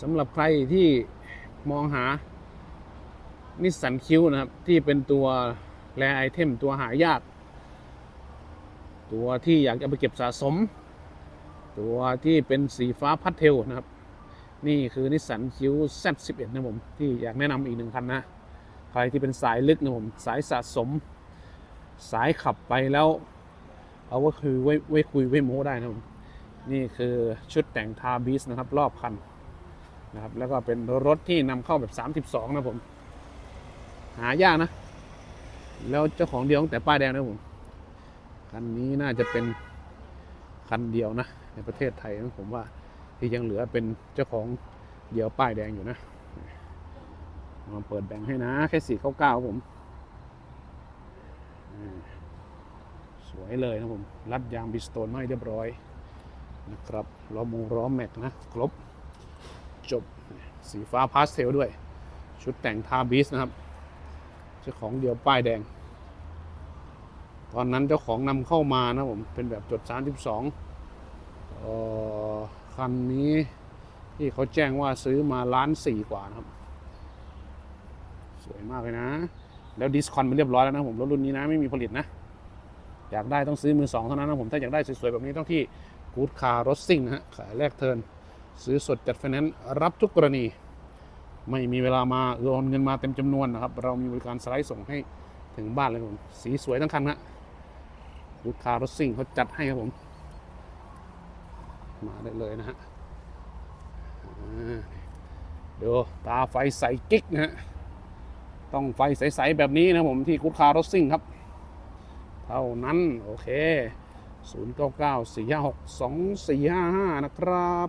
สำหรับใครที่มองหานิสสันคิวนะครับ ที่เป็นตัวแรไอเทมตัวหายาก ตัวที่อยากจะไปเก็บสะสม ตัวที่เป็นสีฟ้าพัดเทลนะครับ นี่คือนิสสันคิว Z11 นะผม ที่อยากแนะนำอีกหนึ่งคันนะ ใครที่เป็นสายลึกนะผม สายสะสม สายขับไปแล้ว เอาก็คือไว้ไว้คุยไว้โม้ได้นะผม นี่คือชุดแต่งทาบิสนะครับ รอบคัน นะครับแล้วก็เป็นรถที่นำเข้าแบบ 32 นะผม หายากนะ แล้วเจ้าของเดียวตั้งแต่ป้ายแดงนะผม คันนี้น่าจะเป็นคันเดียวนะ ในประเทศไทยนะผมว่าที่ยังเหลือเป็นเจ้าของเดียวป้ายแดงอยู่นะมาเปิดแบ่งให้นะ แค่สี่เก้าเก้าผม สวยเลยนะผม รัดยางบิสโตนไม่เรียบร้อยนะครับล้อมงล้อแม็กนะ ครบ จบสีฟ้าพาสเทลด้วย ชุดแต่งทาบิสนะครับเจ้าของเดียวป้ายแดง ตอนนั้นเจ้าของนำเข้ามานะผม เป็นแบบจด 32คันนี้ที่เขาแจ้งว่าซื้อมาล้านสี่กว่านะครับ สวยมากเลยนะ แล้วดิสคอนมันเรียบร้อยแล้วนะผม รถรุ่นนี้นะ ไม่มีผลิตนะ อยากได้ต้องซื้อมือสองเท่านั้นนะผม ถ้าอยากได้สวยๆแบบนี้ต้องที่กูดคาร์รถซิ่งนะฮะขายแลกเทิร์น ซื้อสดจัดไฟแนนซ์รับทุกกรณี ไม่มีเวลามาโอนเงินมาเต็มจำนวนนะครับ เรามีบริการสไลด์ส่งให้ถึงบ้านเลยผมสีสวยทั้งคันนะกูดคาร์รถซิ่งเขาจัดให้ครับผม มาได้เลยนะฮะเดี๋ยวตาไฟใสกิ๊กนะฮะต้องไฟใสๆแบบนี้นะผมที่กูดคาร์รถซิ่งครับ เท่านั้น โอเค 0 9 9 4 5 6 2 4 5 5 นะครับ